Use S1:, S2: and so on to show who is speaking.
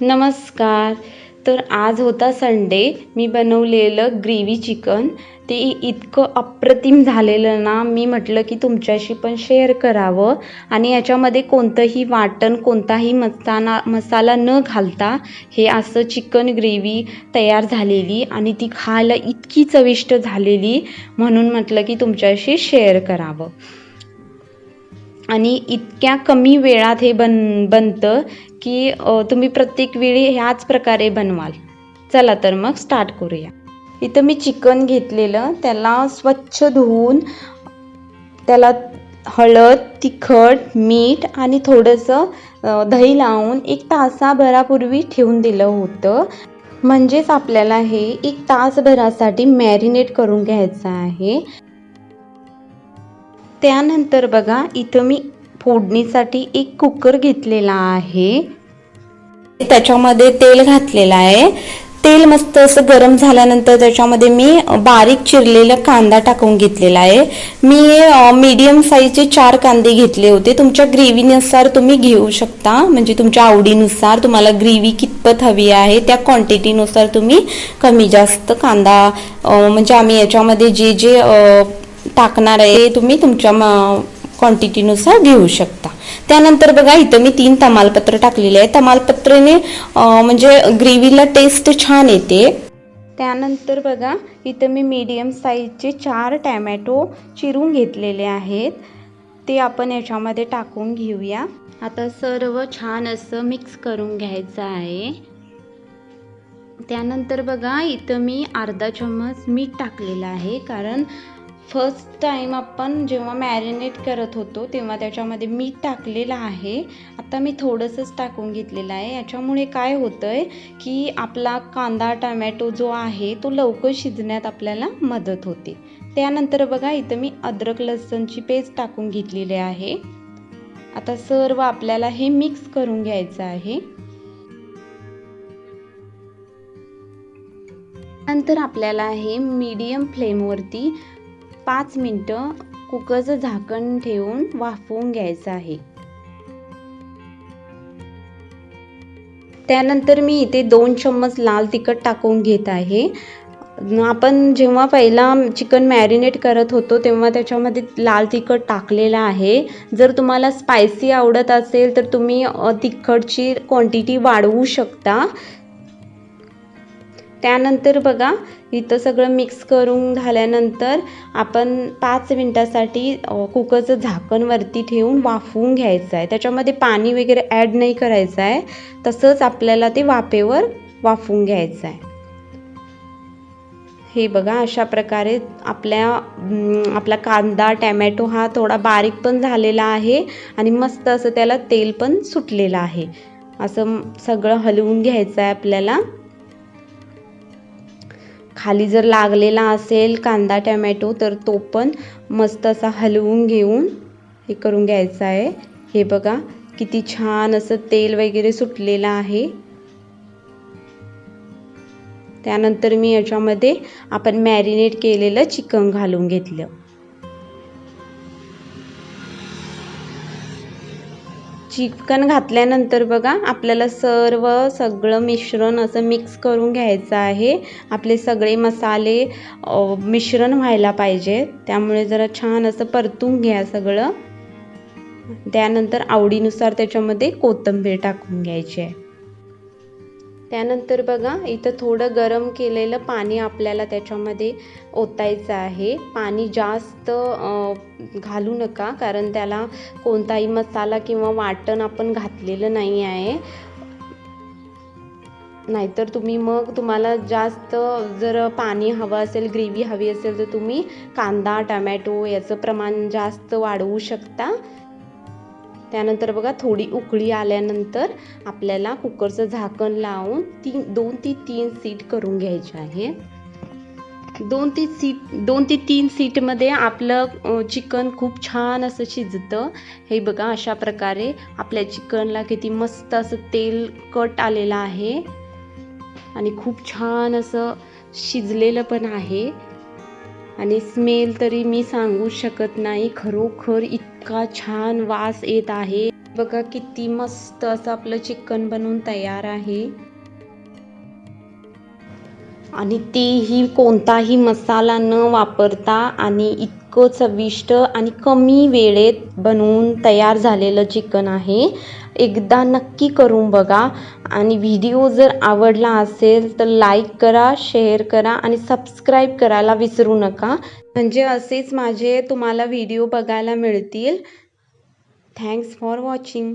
S1: नमस्कार. तर आज होता संडे मी बनवलेलं ग्रेव्ही चिकन ते इतकं अप्रतिम झालेलं ना मी म्हटलं की तुमच्याशी पण शेअर करावं. आणि याच्यामध्ये कोणतंही वाटण कोणताही मसाला मसाला न घालता हे असं चिकन ग्रेव्ही तयार झालेली आणि ती खायला इतकी चविष्ट झालेली म्हणून म्हटलं की तुमच्याशी शेअर करावं. आणि इतक्या कमी वेळात हे बन बनतं की तुम्ही प्रत्येक वेळी ह्याच प्रकारे बनवाल. चला तर मग स्टार्ट करूया. इथं मी चिकन घेतलेलं त्याला स्वच्छ धुवून त्याला हळद तिखट मीठ आणि थोडंसं दही लावून एक तासाभरापूर्वी ठेवून दिलं होतं. म्हणजेच आपल्याला हे एक तासभरासाठी मॅरिनेट करून घ्यायचं आहे. त्यानंतर बघा इथं मी फोडणीसाठी एक कुकर घेतलेला आहे. त्याच्यामध्ये तेल घातलेलं आहे. तेल मस्त असं गरम झाल्यानंतर त्याच्यामध्ये मी बारीक चिरलेला कांदा टाकून घेतलेला आहे. मी मीडियम साईजचे चार कांदे घेतले होते. तुमच्या ग्रेव्हीनुसार तुम्ही घेऊ शकता. म्हणजे तुमच्या आवडीनुसार तुम्हाला ग्रेव्ही कितपत हवी आहे त्या क्वांटिटीनुसार तुम्ही कमी जास्त कांदा म्हणजे आम्ही याच्यामध्ये जे जे टाकणार आहे तुम्ही तुमच्या क्वांटिटीनुसार घेऊ शकता. त्यानंतर बघा इथं मी तीन तमालपत्र टाकलेले आहे तमालपत्रेने म्हणजे ग्रेव्हीला टेस्ट छान येते. त्यानंतर बघा इथं मी मीडियम साईजचे चार टॅमॅटो चिरून घेतलेले आहेत. ते आपण याच्यामध्ये टाकून घेऊया. आता सर्व छान असं मिक्स करून घ्यायचं आहे. त्यानंतर बघा इथं मी अर्धा चम्मच मीठ टाकलेलं आहे कारण फर्स्ट टाईम आपण जेव्हा मॅरिनेट करत होतो तेव्हा त्याच्यामध्ये मीठ टाकलेलं आहे. आता मी थोडंसंच टाकून घेतलेलं आहे. याच्यामुळे काय होतं आहे की आपला कांदा टमॅटो जो आहे तो लवकर शिजण्यात आपल्याला मदत होते. त्यानंतर बघा इथं मी अद्रक लसणची पेस्ट टाकून घेतलेली आहे. आता सर्व आपल्याला हे मिक्स करून घ्यायचं आहे. नंतर आपल्याला हे मीडियम फ्लेमवरती पाच मिनटं कुकरचं झाकण ठेवून वाफवून घ्यायचं आहे. त्यानंतर मी इथे दोन चम्मच लाल तिखट टाकून घेत आहे. आपण जेव्हा पहिला चिकन मॅरिनेट करत होतो तेव्हा त्याच्यामध्ये लाल तिखट टाकलेलं आहे. जर तुम्हाला स्पायसी आवडत असेल तर तुम्ही तिखटची क्वांटिटी वाढवू शकता. त्यानंतर बघा इथं सगळं मिक्स करून झाल्यानंतर आपण पाच मिनटासाठी कुकरचं झाकण वरती ठेवून वाफवून घ्यायचं आहे. त्याच्यामध्ये पाणी वगैरे ॲड नाही करायचं आहे. तसंच आपल्याला ते वाफेवर वाफवून घ्यायचं आहे. हे बघा अशा प्रकारे आपल्या आपला कांदा टॅमॅटो हा थोडा बारीक पण झालेला आहे आणि मस्त असं त्याला तेल पण सुटलेलं आहे. असं सगळं हलवून घ्यायचं आहे आपल्याला. खाली जर लागलेला असेल कांदा टॅमॅटो तर तो पण मस्त असा हलवून घेऊन हे करून घ्यायचं आहे. हे बघा किती छान असं तेल वगैरे सुटलेलं आहे. त्यानंतर मी याच्यामध्ये आपण मॅरिनेट केलेलं चिकन घालून घेतलं. चिकन घातल्यानंतर बघा आपल्याला सर्व सगळं मिश्रण असं मिक्स करून घ्यायचं आहे. आपले सगळे मसाले मिश्रण व्हायला पाहिजे. त्यामुळे जरा छान असं परतून घ्या सगळं. त्यानंतर आवडीनुसार त्याच्यामध्ये कोथिंबीर टाकून घ्यायची आहे. त्यानंतर बघा इथं थोडं गरम केलेलं पाणी आपल्याला त्याच्यामध्ये ओतायचं आहे. पाणी जास्त घालू नका कारण त्याला कोणताही मसाला किंवा वाटण आपण घातलेलं नाही आहे. नाहीतर तुम्ही मग तुम्हाला जास्त जर पाणी हवं असेल ग्रेव्ही हवी असेल तर तुम्ही कांदा टमॅटो याचं प्रमाण जास्त वाढवू शकता. त्यानंतर बघा थोडी उकळी आल्यानंतर आपल्याला कुकरचं झाकण लावून तीन दोन ते तीन सीट करून घ्यायचे आहे. दोन ते सीट दोन ते तीन सीटमध्ये आपलं चिकन खूप छान असं शिजतं. हे बघा अशा प्रकारे आपल्या चिकनला किती मस्त असं तेल कट आलेलं आहे. आणि खूप छान असं शिजलेलं पण आहे. आणि स्मेल तरी मी सांगू शकत नाही. खरोखर इतका छान वास येत आहे. बघा किती मस्त असं आपलं चिकन बनवून तयार आहे. आणि तेही कोणताही मसाला न वापरता आणि इतकं चविष्ट आणि कमी वेळेत बनवून तयार झालेलं चिकन आहे. एकदा नक्की करून बघा आणि व्हिडिओ जर आवडला असेल तर लाईक करा शेअर करा आणि सबस्क्राईब करायला विसरू नका. म्हणजे असेच माझे तुम्हाला व्हिडिओ बघायला मिळतील. Thanks for watching.